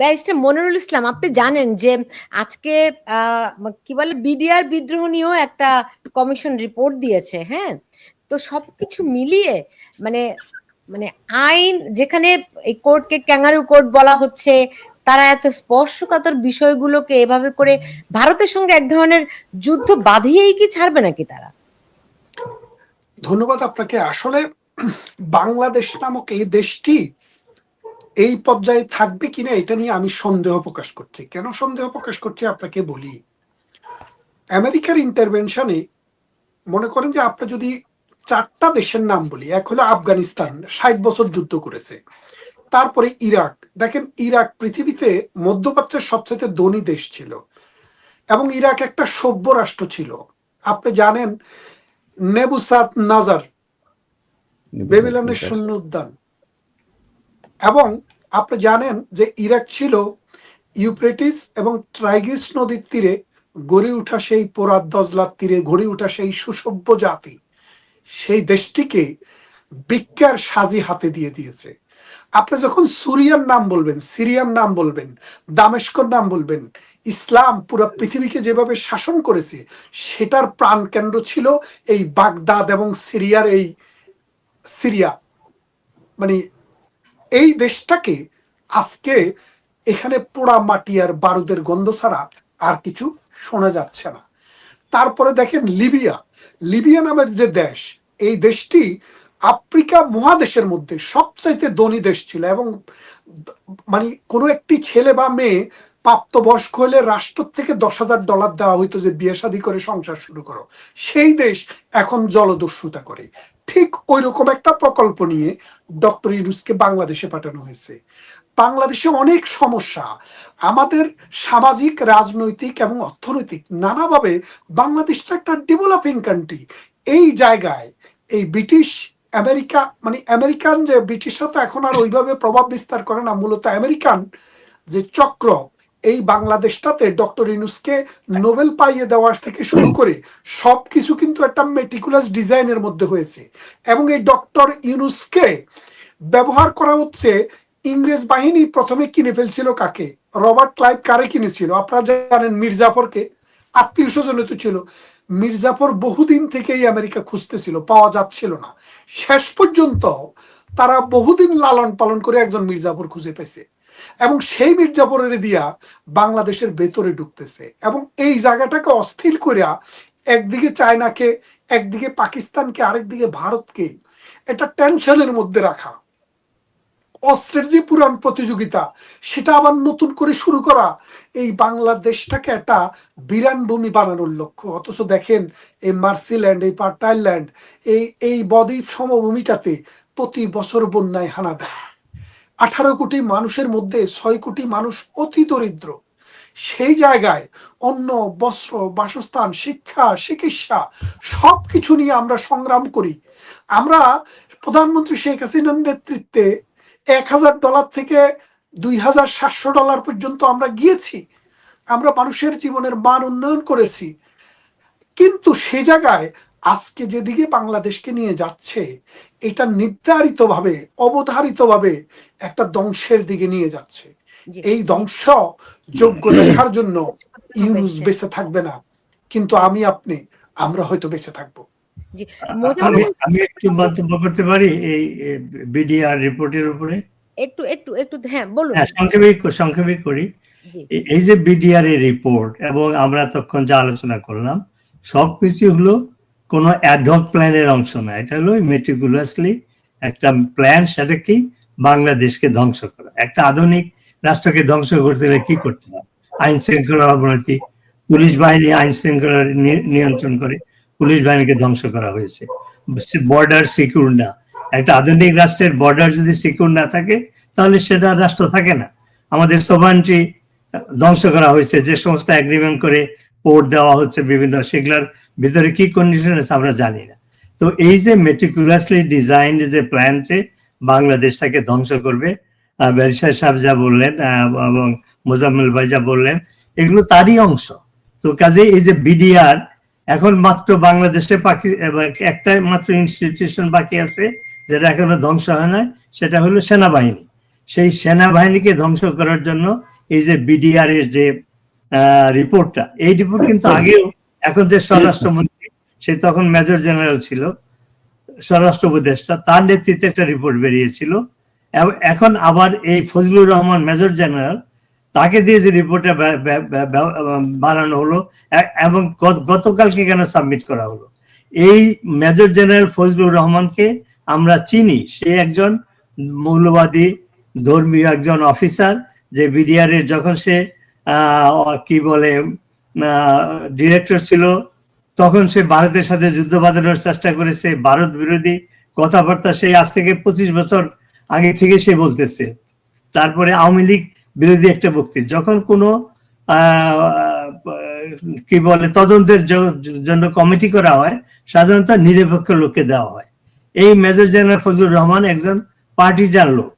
Barrister Monirul ইসলাম, আপনি জানেন যে আজকে কি বলে, বিডিআর বিদ্রোহ নিয়েও একটা কমিশন রিপোর্ট দিয়েছে হ্যাঁ? তো সবকিছু মিলিয়ে মানে মানে আইন যেখানে এই কোর্টকে ক্যাঙ্গারু কোর্ট বলা হচ্ছে, তারা এত স্পর্শকাতর বিষয়গুলোকে এভাবে করে ভারতের সঙ্গে এক ধরনের যুদ্ধ বাঁধিয়েই কি ছাড়বে নাকি তারা? ধন্যবাদ আপনাকে। আসলে বাংলাদেশ নামক এই দেশটি এই পর্যায়ে থাকবে কিনা এটা নিয়ে আমি সন্দেহ প্রকাশ করছি। কেন সন্দেহ প্রকাশ করছি আপনাকে বলি। আমেরিকার ইন্টারভেনশনে মনে করেন যে আপনি যদি চারটা দেশের নাম বলি এক হলো আফগানিস্তান ষাট বছর যুদ্ধ করেছে। তারপরে ইরাক। দেখেন ইরাক পৃথিবীতে মধ্যপ্রাচ্যের সবচেয়ে ধনী দেশ ছিল। এবং ইরাক একটা সভ্য রাষ্ট্র ছিল। আপনি জানেন নেবুসাত নাজার বেবিলনের শূন্য উদ্যান এবং আপনি জানেন যে ইরাক ছিল ইউপ্রেটিস এবং ট্রাইগিস নদীর তীরে গড়ে ওঠা সেই পোরাত দজলার তীরে, গড়ে ওঠা সেই সুসভ্য জাতি। সেই দেশটিকে বিজ্ঞার সাজি হাতে দিয়ে দিয়েছে। আপনি যখন সুরিয়ার নাম বলবেন, সিরিয়ার নাম বলবেন, দামেস্কর নাম বলবেন, ইসলাম পুরো পৃথিবীকে যেভাবে শাসন করেছে, সেটার প্রাণ কেন্দ্র ছিল এই বাগদাদ এবং সিরিয়ার এই সিরিয়া মানে এই দেশটাকে আজকে এখানে পোড়া মাটি আর বারুদের গন্ধ ছাড়া আর কিছু শোনা যাচ্ছে না। তারপরে দেখেন লিবিয়া। লিবিয়া নামের যে দেশ, এই দেশটি আফ্রিকা মহাদেশের মধ্যে সবচাইতে ধনী দেশ ছিল এবং মানে কোনো একটি ছেলে বা মেয়ে প্রাপ্তবয়স্ক হলে রাষ্ট্র থেকে দশ হাজার ডলার দেওয়া হইতো যে বিয়ে শাদী করে সংসার শুরু করো। সেই দেশ এখন জলদস্যুতা করে। ঠিক ওই রকম একটা প্রকল্প নিয়ে ডক্টর ইউনুসকে বাংলাদেশে পাঠানো হয়েছে। বাংলাদেশে অনেক সমস্যা। আমাদের সামাজিক, রাজনৈতিক এবং অর্থনৈতিক নানাভাবে বাংলাদেশ তো একটা ডেভেলপিং কান্ট্রি এই জায়গায় এই ব্রিটিশ আমেরিকা মানে আমেরিকান যে ব্রিটিশরা তো এখন আর ওইভাবে প্রভাব বিস্তার করে না, মূলত আমেরিকান যে চক্র এই বাংলাদেশটাতে ডক্টর ইনুসকে নোবেল পাইয়ে দেওয়ার থেকে শুরু করে সবকিছু কিন্তু একটা মেটিকুলাস ডিজাইনের মধ্যে হয়েছে। এবং এই ডক্টর ইউনুসকে ব্যবহার করা হচ্ছে ইংরেজ বাহিনী প্রথমে কিনে ফেলছিল কাকে? রবার্ট ক্লাইভ কারে কিনেছিল? আপনারা জানেন মির্জাফরকে। আত্মীয় স্বজন তো ছিল। মির্জাফর বহুদিন থেকেই আমেরিকা খুঁজতেছিল, পাওয়া যাচ্ছিল না। শেষ পর্যন্ত তারা বহুদিন লালন পালন করে একজন মির্জাফর খুঁজে পেয়েছে। এবং সেই মির্জাফরের দিয়া বাংলাদেশের ভেতরে ঢুকতেছে। এবং এই জায়গাটাকে অস্থির করিয়া একদিকে চায়নাকে, একদিকে পাকিস্তানকে, আরেকদিকে ভারতকে এটা টেনশনের মধ্যে রাখা। অস্ত্রের যে পুরান প্রতিযোগিতা, সেটা আবার নতুন করে শুরু করা, এই বাংলাদেশটাকে একটা বিরান ভূমি বানানোর লক্ষ্য। অথচ দেখেন, এই মার্সিল্যান্ড, এই পার্টাইল্যান্ড এই এই বদ্বীপ সমভূমিটাতে প্রতি বছর বন্যায় হানা দেয়। আঠারো কোটি মানুষের মধ্যে ছয় কোটি মানুষ অতি দরিদ্র। সেই জায়গায় অন্য বস্ত্র, বাসস্থান, শিক্ষা, চিকিৎসা সব কিছু নিয়ে আমরা সংগ্রাম করি। আমরা প্রধানমন্ত্রী শেখ হাসিনার নেতৃত্বে এক হাজার ডলার থেকে দুই হাজার সাতশো ডলার পর্যন্ত আমরা গিয়েছি। আমরা মানুষের জীবনের মান উন্নয়ন করেছি। কিন্তু সে জায়গায় আজকে যেদিকে বাংলাদেশকে নিয়ে যাচ্ছে এটা নির্ধারিতভাবে অবধারিতভাবে একটা ধ্বংসের দিকে নিয়ে যাচ্ছে। এই ধ্বংস যোগ্য দেখার জন্য ইউনুস বেঁচে থাকবে না। কিন্তু আমি আপনি আমরা হয়তো বেঁচে থাকব। আমি একটু মন্তব্য করতে পারি এই বিডিআর রিপোর্টের উপরে? একটু একটু একটু হ্যাঁ বলুন। হ্যাঁ সংক্ষেপে সংক্ষেপে করি। এই যে বিডিআর এর রিপোর্ট এবং আমরা তখন যা আলোচনা করলাম সব সবকিছু হলো কোনো অ্যাডহক প্ল্যানের অংশ না। এটা হলো মেটিকুলাসলি একটা প্ল্যান সেটা কি বাংলাদেশকে ধ্বংস করা। একটা আধুনিক রাষ্ট্রকে ধ্বংস করতে হলে কি করতে হয়? আইন শৃঙ্খলার অবনতি, পুলিশ বাহিনী আইন শৃঙ্খলা নিয়ন্ত্রণ করে পুলিশ বাহিনীকে ধ্বংস করা হয়েছে। বর্ডার সিকিউর না। একটা আধুনিক রাষ্ট্রের বর্ডার যদি সিকিউর না থাকে, তাহলে সেটা রাষ্ট্র থাকে না। আমাদের সোভানটি ধ্বংস করা হয়েছে। যে সমস্ত এগ্রিমেন্ট করে পোর্ট দেওয়া হচ্ছে বিভিন্ন সেগুলোর ভিতরে কি কন্ডিশন আছে আমরা জানি না। তো এই যে মেটিকুলাসলি ডিজাইন যে প্ল্যানছে বাংলাদেশটাকে ধ্বংস করবে ব্যারিস্টার সাহেব যা বললেন এবং মোজাম্মেল ভাই যা বললেন, এগুলো তারই অংশ। তো কাজে এই যে বিডিআর এখন মাত্র বাংলাদেশে পাকি একটা মাত্র ইনস্টিটিউশন বাকি আছে, যেটা এখনও ধ্বংস হয় না, সেটা হলো সেনাবাহিনী। সেই সেনাবাহিনীকে ধ্বংস করার জন্য এই যে বিডিআর এর যে রিপোর্টটা এই রিপোর্ট কিন্তু আগেও এখন যে স্বরাষ্ট্রমন্ত্রী, সে তখন মেজর জেনারেল ছিল, স্বরাষ্ট্র উপদেষ্টা, তার নেতৃত্বে একটা রিপোর্ট বেরিয়েছিল। এখন আবার এই ফজলুর রহমান মেজর জেনারেল, তাকে দিয়ে যে রিপোর্টটা বানানো হলো এবং গতকালকে কেন সাবমিট করা হলো? এই মেজর জেনারেল ফজলুর রহমানকে আমরা চিনি। সে একজন মৌলবাদী, ধর্মীয় একজন অফিসার, যে বিডিআরের যখন সে কি বলে ডিরেক্টর ছিল। তখন সে ভারতের সাথে যুদ্ধ বাঁধানোর চেষ্টা করেছে, ভারত বিরোধী কথাবার্তা সে আজ থেকে পঁচিশ বছর আগে থেকে সে বলতেছে। তারপরে আওয়ামী লীগ বিরোধী একটা বক্তৃতা যখন কোনো কি বলে, তদন্তের জন্য কমিটি করা হয়, সাধারণত নিরপেক্ষ লোককে দেওয়া হয়। এই মেজর জেনারেল ফজলুর রহমান একজন পার্টি পার্টিজান লোক।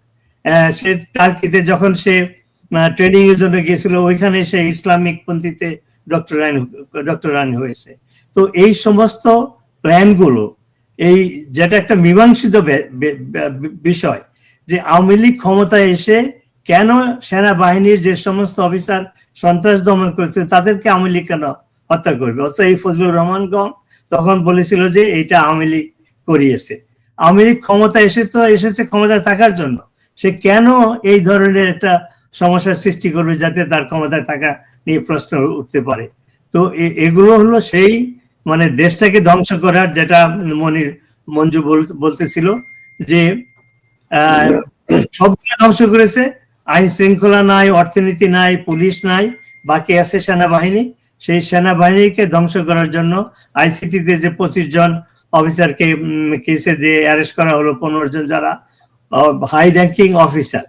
সে টার্কিতে যখন সে ট্রেনিং এর জন্য গিয়েছিল, ওইখানে সে ইসলামিক পন্থীতে ডক্টর ডক্টর রানী হয়েছে। তো এই সমস্ত প্ল্যানগুলো এই যেটা একটা মীমাংসিত বিষয়, যে আওয়ামী লীগ ক্ষমতায় এসে কেন সেনাবাহিনীর যে সমস্ত অফিসার সন্ত্রাস দমন করেছে, তাদেরকে আওয়ামী লীগ কেন হত্যা করবে? অর্থাৎ এই ফজলুর রহমান গম তখন বলেছিল যে এইটা আওয়ামী লীগ করিয়েছে। আওয়ামী লীগ ক্ষমতা এসে তো এসেছে ক্ষমতায় থাকার জন্য। সে কেন এই ধরনের একটা সমস্যার সৃষ্টি করবে যাতে তার ক্ষমতায় থাকা নিয়ে প্রশ্ন উঠতে পারে। তো এগুলো হলো সেই মানে দেশটাকে ধ্বংস করার যেটা মনির, মঞ্জু বল- বলতেছিল যে সবগুলো ধ্বংস করেছে। আইন শৃঙ্খলা নাই, অর্থনীতি নাই, পুলিশ নাই, বাকি আছে সেনাবাহিনী। সেই সেনাবাহিনীকে ধ্বংস করার জন্য আইসিটিতে যে পঁচিশ জন অফিসারকে কেসে দিয়ে অ্যারেস্ট করা হলো, পনেরো জন যারা হাই র্যাঙ্কিং অফিসার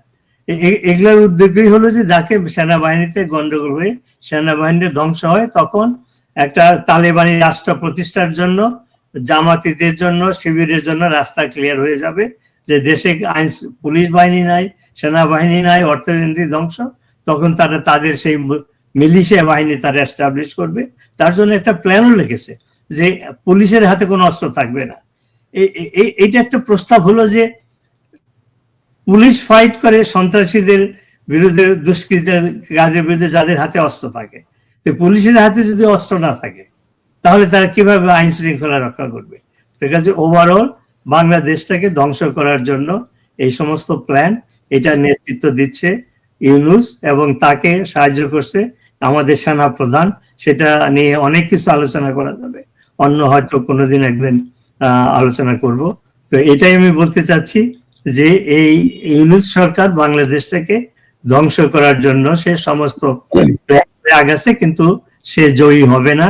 এগুলোর উদ্যোগই হলো যে যাকে সেনাবাহিনীতে গন্ডগোল হয়ে সেনাবাহিনীর ধ্বংস হয়, তখন একটা তালেবানি রাষ্ট্র প্রতিষ্ঠার জন্য, জামাতিদের জন্য, শিবিরের জন্য রাস্তা ক্লিয়ার হয়ে যাবে যে দেশে আইন, পুলিশ বাহিনী নাই, সেনাবাহিনী নাই, অর্থনীতি ধ্বংস, তখন তারা তাদের সেই মিলিশিয়া বাহিনী তারা এস্টাবলিশ করবে। তার জন্য একটা প্ল্যানও লিখেছে যে পুলিশের হাতে কোনো অস্ত্র থাকবে না। এই- এই- এইটা একটা প্রস্তাব হলো যে পুলিশ ফাইট করে সন্ত্রাসীদের বিরুদ্ধে দুষ্কৃতের কাজের বিরুদ্ধে যাদের হাতে অস্ত্র থাকে। তো পুলিশের হাতে যদি অস্ত্র না থাকে, তাহলে তারা কীভাবে আইন শৃঙ্খলা রক্ষা করবে? ঠিক আছে ওভারঅল বাংলাদেশটাকে ধ্বংস করার জন্য এই সমস্ত প্ল্যান এটা নেতৃত্ব দিচ্ছে ইউনুস এবং তাকে সাহায্য করছে আমাদের সেনা প্রধান সেটা নিয়ে অনেক কিছু আলোচনা করা যাবে। অন্য হয়তো কোনোদিন একদিন আলোচনা করব। তো এটাই আমি বলতে চাচ্ছি। যে এই ইউনুস সরকার বাংলাদেশটাকে ধ্বংস করার জন্য সে সমস্ত আগাছে, কিন্তু সে জয়ী হবে না।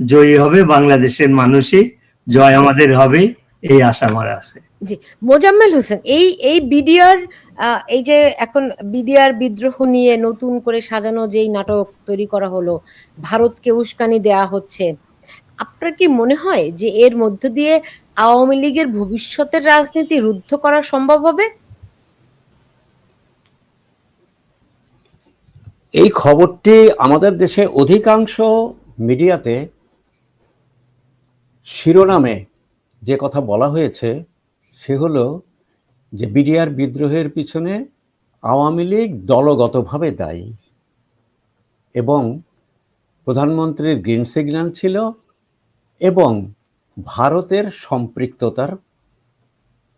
জয়ী হবে বাংলাদেশের মানুষই। জয় আমাদের হবে এই আশা আমার আছে। জি, মোজাম্মেল হোসেন, এই এই বিডিআর এই যে এখন বিডিআর বিদ্রোহ নিয়ে নতুন করে সাজানো যেই নাটক তৈরি করা হলো, ভারতকে উস্কানি দেয়া হচ্ছে, আপনার কি মনে হয় যে এর মধ্য দিয়ে আওয়ামী লীগের ভবিষ্যতের রাজনীতি রুদ্ধ করা সম্ভব হবে? এই খবরটি আমাদের দেশে অধিকাংশ মিডিয়াতে শিরোনামে যে কথা বলা হয়েছে, সে হলো যে বিডিআর বিদ্রোহের পিছনে আওয়ামী লীগ দলগতভাবে দায়ী এবং প্রধানমন্ত্রীর গ্রিন সিগন্যাল ছিল এবং ভারতের সম্পৃক্ততার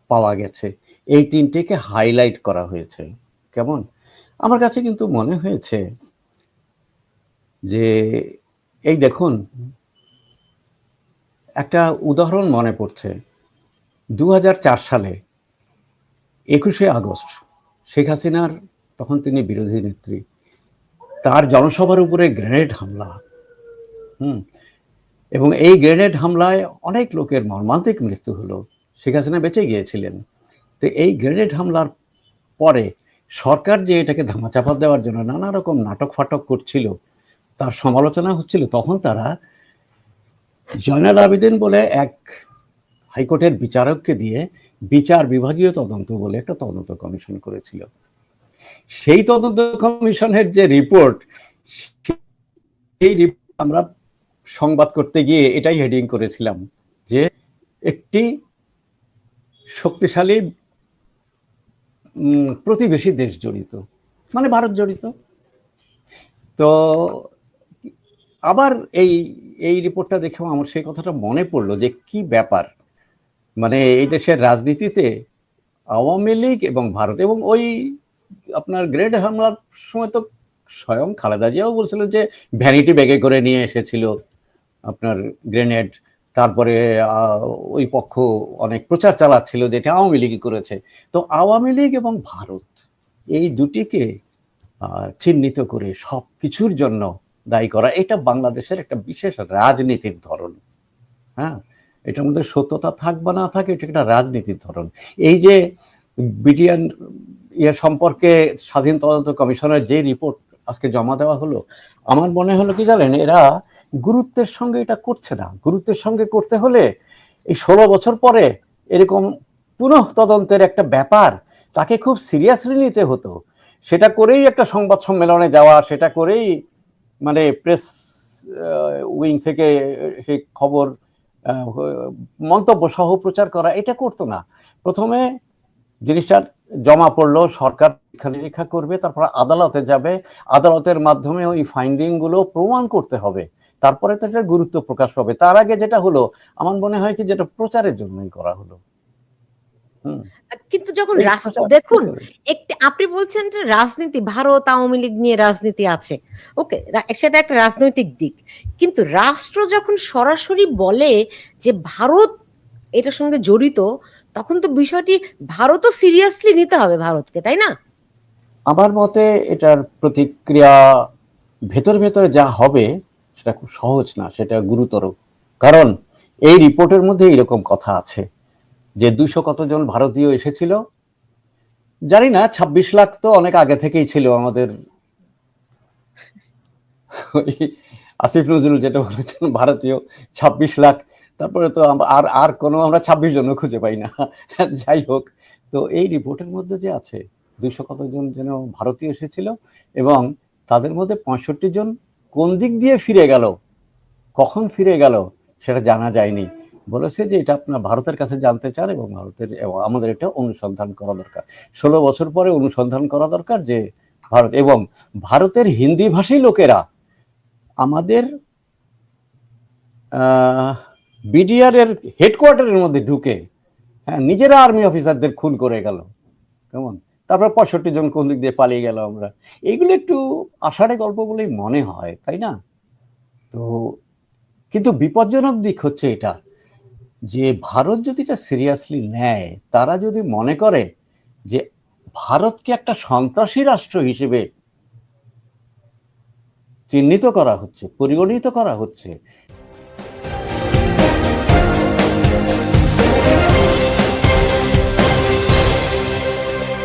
পাওয়া গেছে। এই তিনটিকে হাইলাইট করা হয়েছে। কেমন? আমার কাছে কিন্তু মনে হয়েছে যে, এই দেখুন, একটা উদাহরণ মনে পড়ছে। দু হাজার চার সালে, একুশে আগস্ট, শেখ হাসিনার তখন তিনি বিরোধী নেত্রী, তার জনসভার উপরে গ্রেনেড হামলা। হুম এবং এই গ্রেনেড হামলায় অনেক লোকের মর্মান্তিক মৃত্যু হলো। শেখ হাসিনা বেঁচে গিয়েছিলেন। তো এই গ্রেনেড হামলার পরে সরকার যে এটাকে ধামাচাপা দেওয়ার জন্য নানা রকম নাটক ফাটক করছিল, তার সমালোচনা হচ্ছিল, তখন তারা জয়নাল আবেদিন বলে এক হাইকোর্টের বিচারককে দিয়ে বিচার বিভাগীয় তদন্ত বলে একটা তদন্ত কমিশন করেছিল। সেই তদন্ত কমিশনের যে রিপোর্ট, সেই রিপোর্ট আমরা সংবাদ করতে গিয়ে এটাই হেডিং করেছিলাম যে একটি শক্তিশালী প্রতিবেশী দেশ জড়িত মানে ভারত জড়িত। তো আবার এই এই রিপোর্টটা দেখেও আমার সেই কথাটা মনে পড়ল যে কি ব্যাপার? মানে এই দেশের রাজনীতিতে আওয়ামী লীগ এবং ভারত এবং ওই আপনার গ্রেড হামলার সময় তো স্বয়ং খালেদা জিয়াও বলছিল যে ভ্যানিটি ব্যাগে করে নিয়ে এসেছিল। আপনার গ্রেনেড, তারপরে ওই পক্ষ অনেক প্রচার চালাচ্ছিল যে এটা আওয়ামী লীগই করেছে। তো আওয়ামী লীগ এবং ভারত এই দুটিকে চিহ্নিত করে সব কিছুর জন্য দায়ী করা, এটা বাংলাদেশের একটা বিশেষ রাজনীতির ধরন। হ্যাঁ? এটার মধ্যে সত্যতা থাক বা না থাকে, এটা একটা রাজনীতির ধরন। এই যে বিডিএন ইয়ে সম্পর্কে স্বাধীন তদন্ত কমিশনের যে রিপোর্ট আজকে জমা দেওয়া হলো, আমার মনে হলো কি জানেন, এরা গুরুত্বের সঙ্গে এটা করছে না। গুরুত্বের সঙ্গে করতে হলে এই ষোলো বছর পরে এরকম পুনঃ তদন্তের একটা ব্যাপার, তাকে খুব সিরিয়াসলি নিতে হতো। সেটা করেই একটা সংবাদ সম্মেলনে যাওয়া, সেটা করেই মানে প্রেস উইং থেকে সেই খবর মন্তব্য সহ প্রচার করা, এটা করতো না। প্রথমে জিনিসটা জমা পড়ল, সরকার নিরীক্ষা করবে, তারপর আদালতে যাবে। আদালতের মাধ্যমে ওই ফাইন্ডিংগুলো প্রমাণ করতে হবে। তারপরে তো এটার গুরুত্ব প্রকাশ পাবে। তার আগে যেটা হলো আমার মনে হয় কি যেটা প্রচারের জন্যই করা হলো। কিন্তু যখন দেখুন একটি আপনি বলছেন যে রাজনীতি ভারত আওয়ামী লীগ নিয়ে রাজনীতি আছে। ওকে সেটা একটা রাজনৈতিক দিক। কিন্তু রাষ্ট্র যখন সরাসরি বলে যে ভারত এটার সঙ্গে জড়িত তখন তো বিষয়টি ভারতও সিরিয়াসলি নিতে হবে ভারতকে তাই না? আমার মতে এটার প্রতিক্রিয়া ভেতর ভেতরে যা হবে সেটা খুব সহজ না, সেটা গুরুতর। কারণ এই রিপোর্টের মধ্যে এরকম কথা আছে যে দুইশো কতজন ভারতীয় এসেছিল। জানি না, ছাব্বিশ লাখ তো অনেক আগে থেকেই ছিল আমাদের। আসিফ নজরুল যেটা বলেছেন, ভারতীয়, ছাব্বিশ লাখ। তারপরে তো আর আর কোনো আমরা ছাব্বিশ জন খুঁজে পাই না। যাই হোক, তো এই রিপোর্টের মধ্যে যে আছে, দুইশো কতজন যেন ভারতীয় এসেছিল এবং তাদের মধ্যে পঁয়ষট্টি জন কোন দিক দিয়ে ফিরে গেল? কখন ফিরে গেল? সেটা জানা যায়নি। বলেছে যে এটা আপনার ভারতের কাছে জানতে চান এবং ভারতের আমাদের এটা অনুসন্ধান করা দরকার। ষোলো বছর পরে অনুসন্ধান করা দরকার যে ভারত এবং ভারতের হিন্দি ভাষী লোকেরা আমাদের বিডিআর এর হেডকোয়ার্টারের মধ্যে ঢুকে হ্যাঁ নিজেরা আর্মি অফিসারদের খুন করে গেল। কেমন? তারপর পঁয়ষট্টি জন কোন দিক দিয়ে পালিয়ে গেল আমরা। এগুলো একটু আষাঢ়ে গল্প বলেই মনে হয়, তাই না? তো কিন্তু বিপজ্জনক দিক হচ্ছে এটা যে ভারত যদি এটা সিরিয়াসলি নেয়, তারা যদি মনে করে যে ভারতকে একটা সন্ত্রাসী রাষ্ট্র হিসেবে চিহ্নিত করা হচ্ছে, পরিগণিত করা হচ্ছে